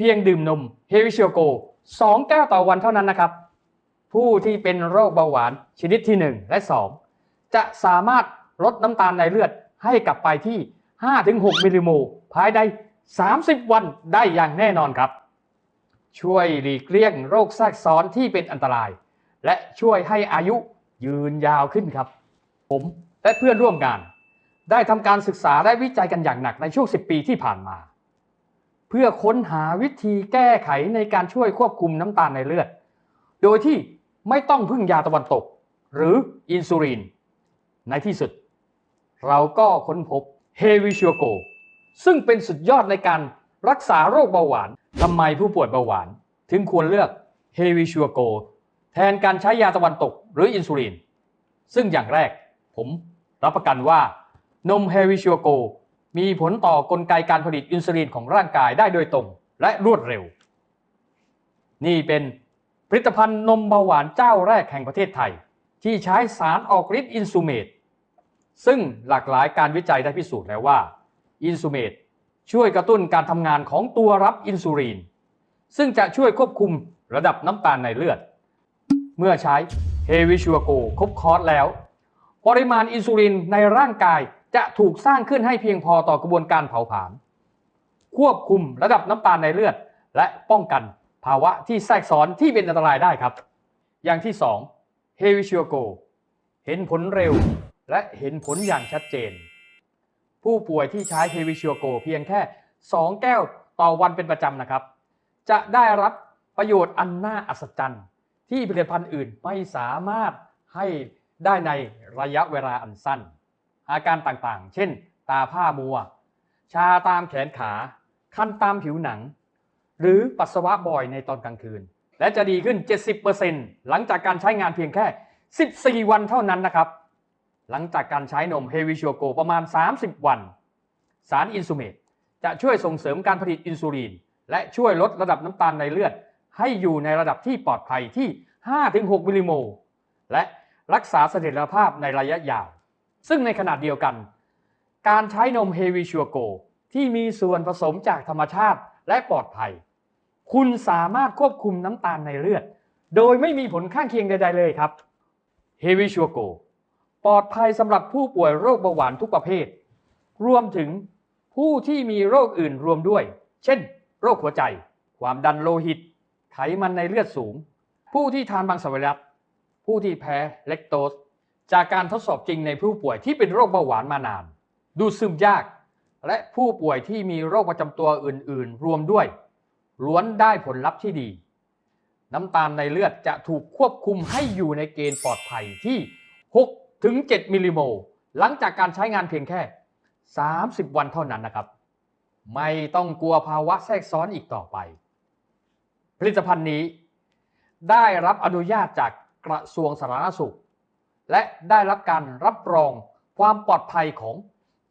เพียงดื่มนมเฮวิเชิโอโก2แก้วต่อวันเท่านั้นนะครับ ผู้ที่เป็นโรคเบาหวานชนิดที่ 1 และ 2 จะสามารถลดน้ำตาลในเลือดให้กลับไปที่ 5-6 มิลลิโมลภายใน 30 วันได้อย่างแน่นอนครับ ช่วยหลีกเลี่ยงโรคแทรกซ้อนที่เป็นอันตราย และช่วยให้อายุยืนยาวขึ้นครับ ผมและเพื่อนร่วมงาน ได้ทำการศึกษาและวิจัยกันอย่างหนักในช่วง 10 ปีที่ผ่านมา เพื่อค้นหาวิธีแก้ไขในการช่วยควบคุมน้ำตาลในเลือด โดยที่ไม่ต้องพึ่งยาตะวันตก หรืออินซูลิน ในที่สุด เราก็ค้นพบเฮวิชิโอโก ซึ่งเป็นสุดยอดในการรักษาโรคเบาหวานทำไมผู้ป่วยเบาหวาน ถึงควรเลือกเฮวิชิโอโก แทนการใช้ยาตะวันตกหรืออินซูลิน ซึ่งอย่างแรกผมรับประกันว่านมเฮวิชิโอโก มีผลต่อกลไกการผลิตอินซูลินของร่างกายได้โดยตรงและรวดเร็ว นี่เป็นผลิตภัณฑ์นมเบาหวานเจ้าแรกแห่งประเทศไทย ที่ใช้สารออกฤทธิ์อินซูเมตซึ่งหลากหลายการวิจัยได้พิสูจน์แล้วว่า อินซูเมตช่วยกระตุ้นการทำงานของตัวรับอินซูลินซึ่งจะช่วยควบคุมระดับน้ำตาลในเลือด เมื่อใช้เฮวิชัวโกครบคอร์สแล้ว ปริมาณอินซูลินในร่างกาย จะถูกสร้างขึ้นให้เพียงพอต่อกระบวนการเผาผลาญควบคุมระดับน้ำตาลในเลือด และป้องกันภาวะที่แทรกซ้อนที่เป็นอันตรายได้ครับ อย่างที่2เฮวิชัวโกเห็นผลเร็วและเห็นผลอย่างชัดเจน ผู้ป่วยที่ใช้เฮวิชัวโกเพียงแค่ 2 แก้วต่อวันเป็นประจำนะครับ จะได้รับประโยชน์อันน่าอัศจรรย์ ที่ผลิตภัณฑ์อื่นไม่สามารถให้ได้ในระยะเวลาอันสั้น อาการต่างๆ เช่น ตาผ้ามัว ชาตามแขนขา คันตามผิวหนัง หรือปัสสาวะบ่อยในตอนกลางคืน และจะดีขึ้น 70%หลังจากการใช้งานเพียงแค่ 14 วันเท่านั้นนะครับ หลังจากการใช้นมเฮวิช o โกประมาณ 30 วัน สารอินซูเมตจะช่วยส่งเสริมการผลิตอินซูลินและช่วยลดระดับน้ำตาลในเลือด ให้อยู่ในระดับที่ปลอดภัยที่ 5-6 มิลลิโมลและรักษาเสถียรภาพในระยะยาว ซึ่งในขณะเดียวกัน การใช้นมเฮวิชัวโกที่มีส่วนผสมจากธรรมชาติและปลอดภัย คุณสามารถควบคุมน้ำตาลในเลือด โดยไม่มีผลข้างเคียงใด ๆ เลยครับเฮวิชัวโกปลอดภัยสำหรับผู้ป่วยโรคเบาหวานทุกประเภท รวมถึงผู้ที่มีโรคอื่นรวมด้วย เช่น โรคหัวใจ ความดันโลหิต ไขมันในเลือดสูง ผู้ที่ทานบางสวิรัตผู้ที่แพ้เลคโตส จากการทดสอบจริงในผู้ป่วยที่เป็นโรคเบาหวานมานาน ดูซึมยาก และผู้ป่วยที่มีโรคประจำตัวอื่น ๆ รวมด้วย ล้วนได้ผลลัพธ์ที่ดี น้ำตาลในเลือดจะถูกควบคุมให้อยู่ในเกณฑ์ปลอดภัยที่ 6 ถึง 7 มิลลิโมลหลังจากการใช้งานเพียงแค่ 30 วันเท่านั้นนะครับ ไม่ต้องกลัวภาวะแทรกซ้อนอีกต่อไป ผลิตภัณฑ์นี้ ได้รับอนุญาตจากกระทรวงสาธารณสุข และได้รับการรับรองความปลอดภัยของ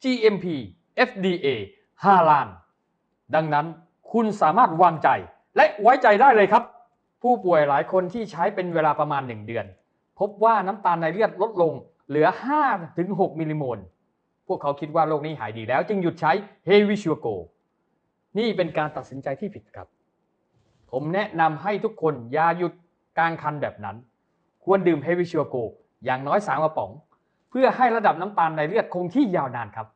GMP FDA 5ล้าน ดังนั้นคุณสามารถวางใจและไว้ใจได้เลยครับ ผู้ป่วยหลายคนที่ใช้เป็นเวลาประมาณ 1 เดือน พบว่าน้ำตาลในเลือดลดลงเหลือ 5-6 มิลลิโมล พวกเขาคิดว่าโรคนี้หายดีแล้วจึงหยุดใช้เฮวิชัวโก นี่เป็นการตัดสินใจที่ผิดครับ ผมแนะนำให้ทุกคนอย่าหยุดกลางคันแบบนั้น ควรดื่มเฮวิชัวโก อย่างน้อย 3 กระป๋อง เพื่อให้ระดับน้ำตาลในเลือดคงที่ยาวนานครับ